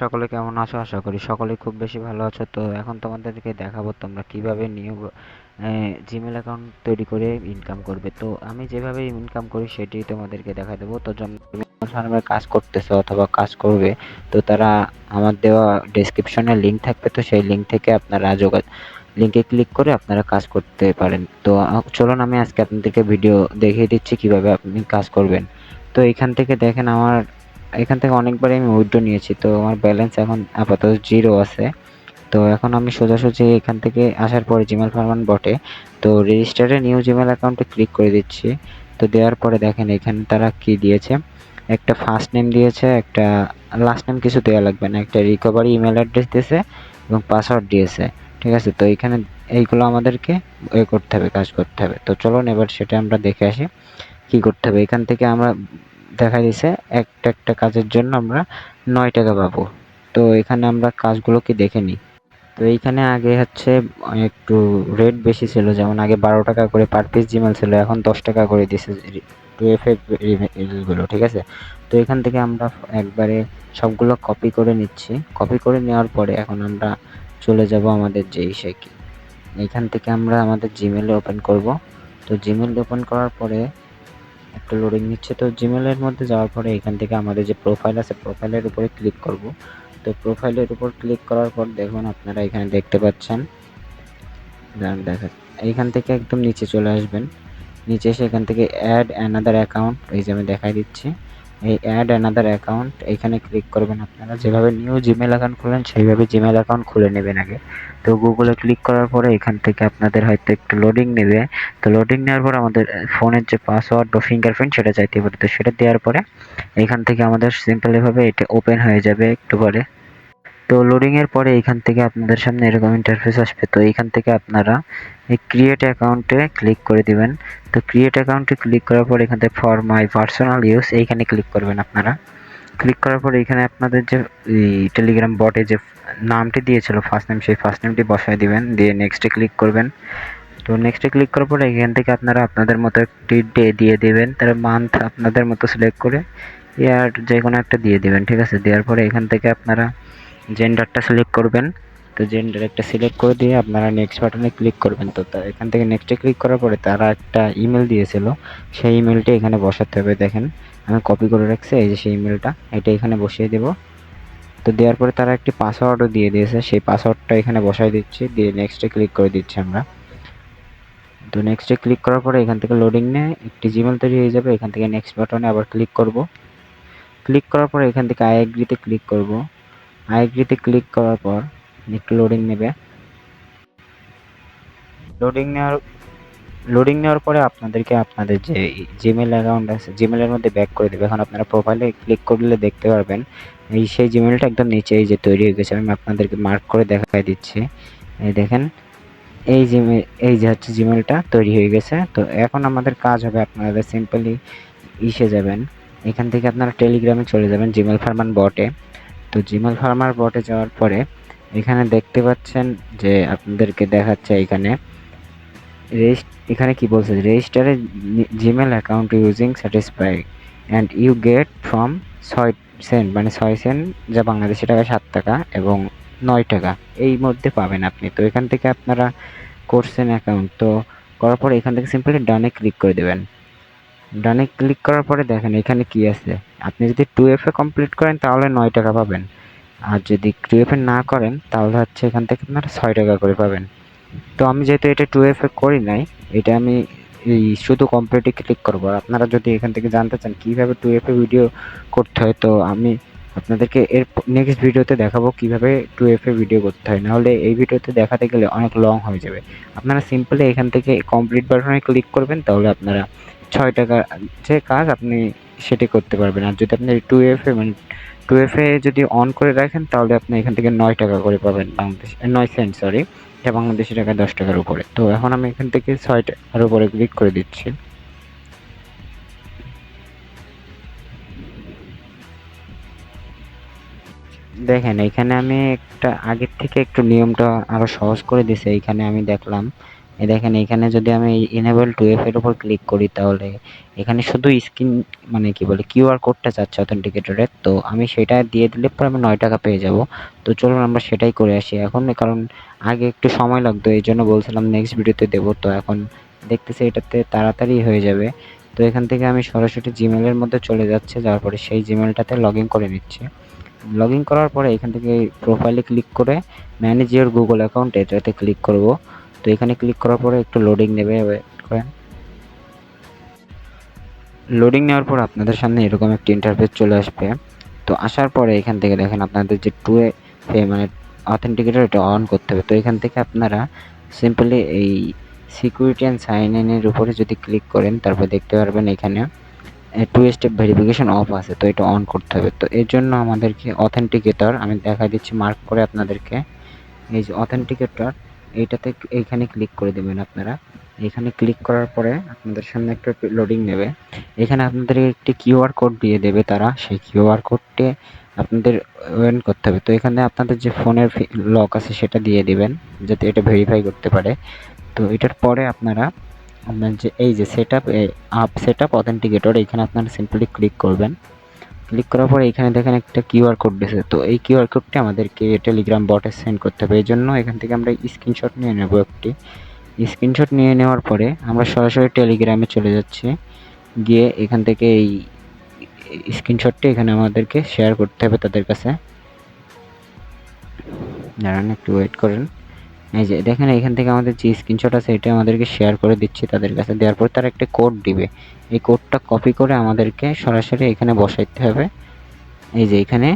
সকলে কেমন আছো? আশা করি সকলে খুব বেশি ভালো আছো। তো এখন তোমাদেরকে দেখাবো তোমরা কীভাবে নিউ জিমেল অ্যাকাউন্ট তৈরি করে ইনকাম করবে। তো আমি যেভাবে ইনকাম করি সেটি তোমাদেরকে দেখা দেবো। তো ফার্মে কাজ করতেছে অথবা কাজ করবে, তো তারা আমার দেওয়া ডেসক্রিপশনে লিঙ্ক থাকবে। তো সেই লিঙ্ক থেকে আপনারা যোগাযোগ লিঙ্কে ক্লিক করে আপনারা কাজ করতে পারেন। তো চলুন আমি আজকে আপনাদেরকে ভিডিও দেখিয়ে দিচ্ছি কীভাবে আপনি কাজ করবেন। তো এখান থেকে দেখেন আমার এখান থেকে অনেকবারই আমি উইথড্র নিয়েছি। তো আমার ব্যালেন্স এখন আপাতত জিরো আছে। তো এখন আমি সোজাসুজি এখান থেকে আসার পরে জিমেল ফার্মান বটে। তো রেজিস্টারে নিউ জিমেল অ্যাকাউন্টে ক্লিক করে দিচ্ছি। তো দেওয়ার পরে দেখেন এখানে তারা কি দিয়েছে? একটা ফার্স্ট নেম দিয়েছে, একটা লাস্ট নেম কিছু দেওয়া লাগবে না। একটা রিকভারি ইমেল অ্যাড্রেস দিয়েছে এবং পাসওয়ার্ড দিয়েছে। ঠিক আছে? তো এখানে এইগুলো আমাদেরকে এ করতে হবে, কাজ করতে হবে। তো চলুন এবার সেটা আমরা দেখে আসি। কি করতে হবে? এখান থেকে আমরা দেখা দিছে একটা একটা কাজের জন্য আমরা নয় টাকা পাবো তো এখানে আমরা কাজগুলোকে দেখে নিই? তো এইখানে আগে হচ্ছে একটু রেট বেশি ছিল, যেমন আগে বারো টাকা করে পার পিস জিমেল ছিল, এখন দশ টাকা করে দিছে টু এফগুলো ঠিক আছে? তো এখান থেকে আমরা একবারে সবগুলো কপি করে নিচ্ছি। কপি করে নেওয়ার পরে এখন আমরা চলে যাব আমাদের যে ইসে কি এইখান থেকে আমরা আমাদের জিমেলে ওপেন করব। তো জিমেল ওপেন করার পরে একটা লোডিং নিচ্ছে। তো জিমেলের মধ্যে যাওয়ার পরে এখান থেকে আমাদের যে প্রোফাইল আছে প্রোফাইলের উপরে ক্লিক করব। তো প্রোফাইলের উপর ক্লিক করার পর দেখুন, আপনারা এখানে দেখতে পাচ্ছেন। দেখা এইখান থেকে একদম নিচে চলে আসবেন। নিচে এসে এখান থেকে অ্যাড অ্যানাদার অ্যাকাউন্ট এই যে আমি দেখাই দিচ্ছি। এই অ্যাড অ্যানাদার অ্যাকাউন্ট এখানে ক্লিক করবেন আপনারা। যেভাবে নিউ জিমেল অ্যাকাউন্ট খুলেন সেইভাবে জিমেল অ্যাকাউন্ট খুলে নেবেন আগে। তো গুগলে ক্লিক করার পরে এখান থেকে আপনাদের হয়তো একটু লোডিং নেবে। তো লোডিং নেওয়ার পর আমাদের ফোনের যে পাসওয়ার্ড বা ফিঙ্গারপ্রিন্ট সেটা চাইতে পারে। তো সেটা দেওয়ার পরে এখান থেকে আমাদের সিম্পল এভাবে এটা ওপেন হয়ে যাবে একটু পরে। তো লোডিং এর পরে এখান থেকে আপনাদের সামনে এরকম ইন্টারফেস আসবে। তো এখান থেকে আপনারা এই ক্রিয়েট অ্যাকাউন্টে ক্লিক করে দিবেন। তো ক্রিয়েট অ্যাকাউন্টে ক্লিক করার পর এখান থেকে ফর মাই পার্সোনাল ইউজ এইখানে ক্লিক করবেন আপনারা। ক্লিক করার পর এখানে আপনাদের যে টেলিগ্রাম বটে যে নামটি দিয়েছিল ফার্স্ট নেম সেই ফার্স্ট নেমটি বসায় দিবেন। দিয়ে নেক্সটে ক্লিক করবেন। তো নেক্সটে ক্লিক করার পরে এখান থেকে আপনারা আপনাদের মতো একটি ডে দিয়ে দেবেন। তার মান্থ আপনাদের মতো সিলেক্ট করে ইয়ার যে কোনো একটা দিয়ে দেবেন, ঠিক আছে? দেওয়ার পরে এখান থেকে আপনারা জেন্ডারটা সিলেক্ট করবেন। তো জেন্ডার একটা সিলেক্ট করে দিয়ে আপনারা নেক্সট বাটনে ক্লিক করবেন। তো এখান থেকে নেক্সটে ক্লিক করার পরে তারা একটা ইমেল দিয়েছিল। সেই ইমেলটি এখানে বসাতে হবে। দেখেন, আমি কপি করে রাখছি। এই যে সেই ইমেলটা এটা এখানে বসিয়ে দেব। তো দেওয়ার পরে তারা একটি পাসওয়ার্ডও দিয়ে দিয়েছে। সেই পাসওয়ার্ডটা এখানে বসাই দিচ্ছি। দিয়ে নেক্সটে ক্লিক করে দিচ্ছি আমরা। তো নেক্সটে ক্লিক করার পরে এখান থেকে লোডিং নিয়ে একটি জিমেল তৈরি হয়ে যাবে। এখান থেকে নেক্সট বাটনে আবার ক্লিক করব। ক্লিক করার পরে এখান থেকে আই এগ্রিতে ক্লিক করব। আই এগ্রিতে ক্লিক করার পর একটু লোডিং নেবে। লোডিং নেওয়ার লোডিং নেওয়ার পরে আপনাদেরকে আপনাদের যে জিমেল অ্যাকাউন্ট আছে জিমেলের মধ্যে ব্যাক করে দেবে। এখন আপনারা প্রোফাইলে ক্লিক করলে দেখতে পারবেন, এই সেই জিমেলটা একদম নিচে এই যে তৈরি হয়ে গেছে, আমি আপনাদেরকে মার্ক করে দেখাই দিচ্ছি। এই দেখেন, এই জিমেল এই যে হচ্ছে জিমেলটা তৈরি হয়ে গেছে। তো এখন আমাদের কাজ হবে, আপনারা সিম্পলি ইসে যাবেন। এখান থেকে আপনারা টেলিগ্রামে চলে যাবেন জিমেল ফার্মান বটে তো জিমেল ফার্মার বটে যাওয়ার পরে এখানে দেখতে পাচ্ছেন যে আপনাদেরকে দেখাচ্ছে এখানে এখানে কি বলছে? রেজিস্টারে Gmail account using satisfy and you get from ছয় সেন্ট মানে ছয় সেন্ট যা বাংলাদেশি টাকা সাত টাকা এবং নয় টাকা, এই মধ্যে পাবেন আপনি। তো এখান থেকে আপনারা করছেন অ্যাকাউন্ট তো করার পরে এখান থেকে সিম্পলি ডানে ক্লিক করে দেবেন। ডানে ক্লিক করার পরে দেখেন এখানে কি আছে? আপনি যদি টু এফ এ কমপ্লিট করেন তাহলে নয় টাকা পাবেন। আর যদি টু এফ না করেন তাহলে হচ্ছে এখান থেকে আপনারা ছয় টাকা করে পাবেন। তো আমি যেহেতু এটা টু এফ এ করি নাই, এটা আমি এই শুধু কমপ্লিটে ক্লিক করব। আপনারা যদি এখান থেকে জানতে চান কীভাবে টু এফ এ ভিডিও করতে হয়, তো আমি আপনাদেরকে এর নেক্সট ভিডিওতে দেখাবো কীভাবে টু এফ এ ভিডিও করতে হয়। নাহলে এই ভিডিওতে দেখাতে গেলে অনেক লং হয়ে যাবে। আপনারা সিম্পলি এখান থেকে কমপ্লিট বাটনে ক্লিক করবেন, তাহলে আপনারা ছয় টাকা যে কাজ আপনি সেটি করতে পারবেন। আর যদি আপনি টু এফ এ মানে টু এফ এ যদি অন করে রাখেন, তাহলে আপনি এখান থেকে নয় টাকা করে পাবেন বাংলাদেশ নয় সেন্ট সরি এটা বাংলাদেশি টাকা দশ টাকার উপরে। তো এখন আমি এখান থেকে ছয় টাকার উপরে ক্লিক করে দিচ্ছি। দেখেন, এখানে আমি একটা আগের থেকে একটু নিয়মটা আরও সহজ করে দিছে এখানে আমি দেখলাম এই দেখেন, এখানে যদি আমি এনেবল টু এফ এর উপর ক্লিক করি, তাহলে এখানে শুধু স্ক্রিন মানে কি বলে কিউআর কোডটা চাচ্ছে অথেন্টিকেটরের তো আমি সেটা দিয়ে দিলে পরে আমি নয় টাকা পেয়ে যাব। তো চলুন আমরা সেটাই করে আসি এখন, কারণ আগে একটু সময় লাগতো, এই জন্য বলছিলাম নেক্সট ভিডিওতে দেবো। তো এখন দেখতেছি এটাতে তাড়াতাড়ি হয়ে যাবে। তো এখান থেকে আমি সরাসরি জিমেলের মধ্যে চলে যাচ্ছে, যাওয়ার পরে সেই জিমেলটাতে লগ ইন করে নিচ্ছে। লগ ইন করার পরে এখান থেকে প্রোফাইলে ক্লিক করে ম্যানেজ ইউর গুগল অ্যাকাউন্ট এটাতে ক্লিক করব। তো এখানে ক্লিক করার পরে একটু লোডিং নেবে ওয়েট করেন। লোডিং নেওয়ার পর আপনাদের সামনে এরকম একটি ইন্টারফেস চলে আসবে। তো আসার পরে এখান থেকে দেখেন আপনাদের যে টু এ মানে অথেন্টিকেটর এটা অন করতে হবে। তো এখান থেকে আপনারা সিম্পলি এই সিকিউরিটি অ্যান্ড সাইন ইনের উপরে যদি ক্লিক করেন, তারপর দেখতে পারবেন এখানে টু স্টেপ ভেরিফিকেশন অফ আছে। তো এটা অন করতে হবে। তো এর জন্য আমাদেরকে অথেন্টিকেটর আমি দেখা দিচ্ছি মার্ক করে আপনাদেরকে, এই যে অথেন্টিকেটর এইটাতে এইখানে ক্লিক করে দেবেন আপনারা। এখানে ক্লিক করার পরে আপনাদের সামনে একটা লোডিং নেবে। এখানে আপনাদের একটি কিউআর কোড দিয়ে দেবে তারা। সেই কিউআর কোডটি আপনাদের ওয়েন করতে হবে। তো এখানে আপনাদের যে ফোনের লক আছে সেটা দিয়ে দেবেন, যাতে এটা ভেরিফাই করতে পারে। তো এটার পরে আপনারা আপনার যে, এই যে set up up set up authenticator এখানে আপনারা সিম্পলি ক্লিক করবেন। ক্লিক করার পরে এখানে দেখেন একটা কিউআর কোড দিয়েছে। তো এই কিউআর কোডটি আমাদেরকে টেলিগ্রাম বটে সেন্ড করতে হবে। এই জন্য এখান থেকে আমরা স্ক্রিনশট নিয়ে নেব একটি। স্ক্রিনশট নিয়ে নেওয়ার পরে আমরা সরাসরি টেলিগ্রামে চলে যাচ্ছি। গিয়ে এখান থেকে এই স্ক্রিনশটটি এখানে আমাদেরকে শেয়ার করতে হবে তাদের কাছে। দাঁড়ান, একটু ওয়েট করেন। এই যে, দেখেন এখান থেকে আমাদের যে স্ক্রিনশট আছে, এটা আমাদেরকে শেয়ার করে দিচ্ছি তাদের কাছে। দেওয়ার পর তারা একটা কোড দিবে। এই কোডটা কপি করে আমাদেরকে সরাসরি এখানে বসাইতে হবে। এই যে, এখানে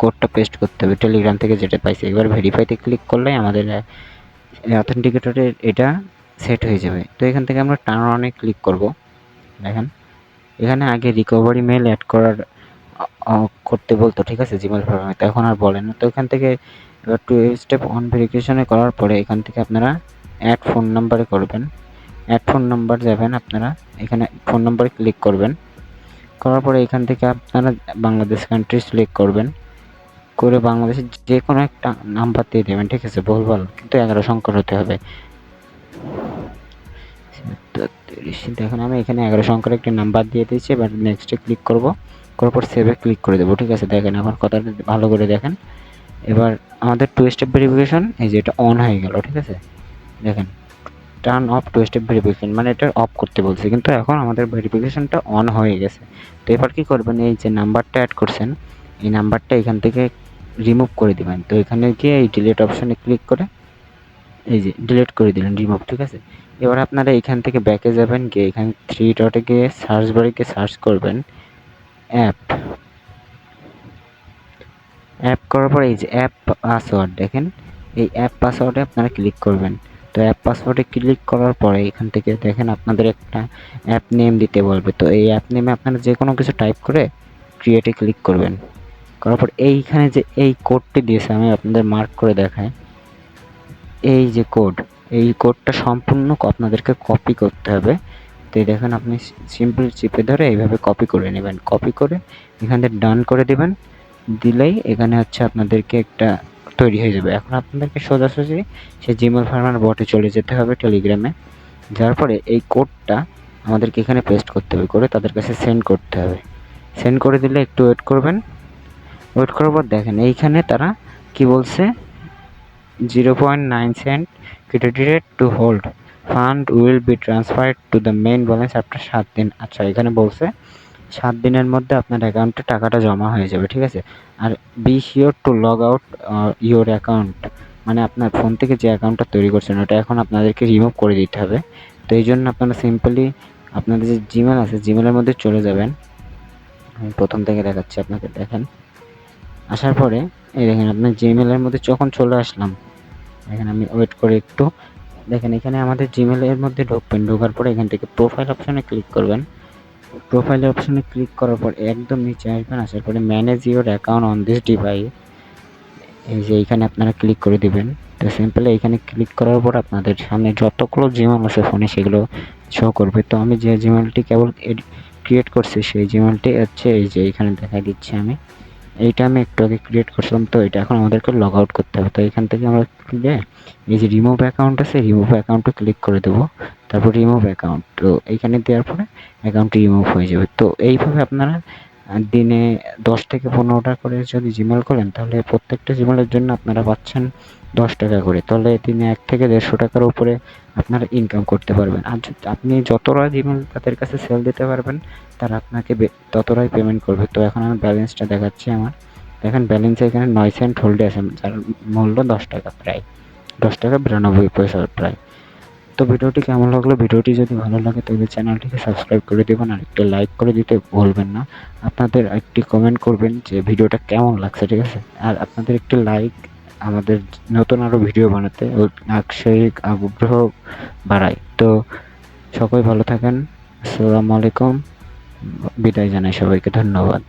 কোডটা পেস্ট করতে হবে। টেলিগ্রাম থেকে যেটা পাইছি। এবার ভেরিফাইতে ক্লিক করলে আমাদের অথেন্টিকেটরের এটা সেট হয়ে যাবে। তো এখান থেকে আমরা টার্ন অনে ক্লিক করব। দেখেন, এখানে আগে রিকভারি মেল অ্যাড করার করতে বলতো, ঠিক আছে জিমেল ফর্মে তো এখন আর বলে না। তো এখান থেকে এবার টু স্টেপ অন ভেরিফিকেশনে করার পরে এখান থেকে আপনারা অ্যাড ফোন নাম্বারে করবেন। অ্যাড ফোন নাম্বার যাবেন আপনারা, এখানে ফোন নাম্বারে ক্লিক করবেন। করার পরে এখান থেকে আপনারা বাংলাদেশ কান্ট্রি সিলেক্ট করবেন। করে বাংলাদেশের যে কোনো একটা নাম্বার দিয়ে দেবেন, ঠিক আছে? ভুলভাল কিন্তু এগারো সংখ্যার হতে হবে। দেখুন আমি এখানে এগারো সংখ্যার একটি নাম্বার দিয়ে দিয়েছি, এবার নেক্সটে ক্লিক করব। করার পর সেভে ক্লিক করে দেবো, ঠিক আছে? দেখেন আমার কথাটা ভালো করে দেখেন। এবার আমাদের টু স্টেপ ভেরিফিকেশন এই যে এটা অন হয়ে গেল, ঠিক আছে? দেখেন turn off two step verification মানে এটা অফ করতে বলছে, কিন্তু এখন আমাদের ভেরিফিকেশনটা অন হয়ে গেছে। তো এবার কী করবেন, এই যে নাম্বারটা অ্যাড করছেন, এই নাম্বারটা এখান থেকে রিমুভ করে দিবেন। তো এখানে গিয়ে এই ডিলিট অপশানে ক্লিক করে, এই যে ডিলিট করে দিলেন রিমুভ ঠিক আছে? এবার আপনারা এখান থেকে ব্যাকে যাবেন, গিয়ে এখানে থ্রি ডটে গিয়ে সার্চ বারে গিয়ে সার্চ করবেন অ্যাপ অ্যাপ করার পরে এই যে অ্যাপ পাসওয়ার্ড দেখেন, এই অ্যাপ পাসওয়ার্ডে আপনারা ক্লিক করবেন। তো অ্যাপ পাসওয়ার্ডে ক্লিক করার পরে এখান থেকে দেখেন আপনাদের একটা অ্যাপ নেম দিতে বলবে। তো এই অ্যাপ নেমে আপনারা যে কোনো কিছু টাইপ করে ক্রিয়েটে ক্লিক করবেন। করার পর এইখানে যে এই কোডটি দিয়েছে, আমি আপনাদের মার্ক করে দেখাই। এই যে কোড এই কোডটা সম্পূর্ণ আপনাদেরকে কপি করতে হবে। তো দেখেন আপনি সিম্পল চিপে ধরে এইভাবে কপি করে নেবেন। কপি করে এখান থেকে ডান করে দেবেন। দিলেই এখানে হচ্ছে আপনাদেরকে একটা তৈরি হয়ে যাবে। এখন আপনাদেরকে সোজাসুজি সে জিমেল ফার্মার বটে চলে যেতে হবে টেলিগ্রামে যার পরে এই কোডটা আমাদেরকে এখানে পেস্ট করতে হবে, করে তাদের কাছে সেন্ড করতে হবে। সেন্ড করে দিলে একটু ওয়েট করবেন। ওয়েট করার পর দেখেন, এইখানে তারা কি বলছে? Zero point nine cent credited to hold fund will be transferred to the main balance after সাত দিন। আচ্ছা এখানে বলছে সাত দিনের মধ্যে আপনার অ্যাকাউন্টে টাকাটা জমা হয়ে যাবে, ঠিক আছে? আর be sure to log out your account মানে আপনার ফোন থেকে যে অ্যাকাউন্টটা তৈরি করছেন, ওটা এখন আপনাদেরকে রিমুভ করে দিতে হবে। তো এই জন্য আপনারা সিম্পলি আপনাদের যে জিমেল আছে জিমেলের মধ্যে চলে যাবেন। আমি প্রথম থেকে দেখাচ্ছি আপনাকে দেখেন। আসার পরে, এই দেখেন, আপনার জিমেলের মধ্যে যখন চলে আসলাম, এখানে আমি ওয়েট করে একটু। দেখেন, এখানে আমাদের জিমেলের মধ্যে ঢুকবেন, ঢোকার পরে এখান থেকে প্রোফাইল অপশানে ক্লিক করবেন। প্রোফাইলের অপশানে ক্লিক করার পর একদম নিচে আসবেন, আসার পরে manage your account on this device এই যে এইখানে আপনারা ক্লিক করে দিবেন। তো সিম্পলি এখানে ক্লিক করার পর আপনাদের সামনে যতগুলো জিমেল আছে ফোনে সেগুলো শো করবে। তো আমি যে জিমেলটি কেবল ক্রিয়েট করছি, সেই জিমেলটি হচ্ছে এই যে এখানে দেখা দিচ্ছি আমি। এইটা আমি একটু আগে ক্রিয়েট করছিলাম, তো এটা এখন আমাদেরকে লগ আউট করতে হবে। তো এখান থেকে আমরা এই যে রিমুভ অ্যাকাউন্ট আছে রিমুভ অ্যাকাউন্টে ক্লিক করে দেবো। তারপর রিমুভ অ্যাকাউন্ট তো এইখানে দেওয়ার পরে অ্যাকাউন্টটি রিমুভ হয়ে যাবে। তো এইভাবে আপনারা দিনে দশ থেকে পনেরোটা করে যদি জিমেল করেন, তাহলে প্রত্যেকটা জিমেলের জন্য আপনারা পাচ্ছেন দশ টাকা করে। তাহলে দিনে এক থেকে দেড়শো টাকার উপরে আপনারা ইনকাম করতে পারবেন। আর আপনি যতটা জিমেল তাদের কাছে সেল দিতে পারবেন, তারা আপনাকে ততটাই পেমেন্ট করবে। তো এখন আমি ব্যালেন্সটা দেখাচ্ছি আমার। দেখেন ব্যালেন্স এখানে নয় সেন্ট হোল্ডে আছে। যার মূল্য দশ টাকা প্রায়। দশ টাকা বিরানব্বই পয়সা প্রায়। তো ভিডিওটি কেমন লাগল? ভিডিওটি যদি ভালো লাগে, তাহলে চ্যানেলটিকে সাবস্ক্রাইব করে দেবেন আর একটু লাইক করে দিতে ভুলবেন না। আপনাদের একটি কমেন্ট করবেন যে ভিডিওটা কেমন লাগছে, ঠিক আছে? আর আপনাদের একটি লাইক আমাদের নতুন আরও ভিডিও বানাতে আক্ষরিক আগ্রহ বাড়ায় তো সকলে ভালো থাকেন। আসসালামু আলাইকুম। বিদায় জানাই সবাইকে। ধন্যবাদ।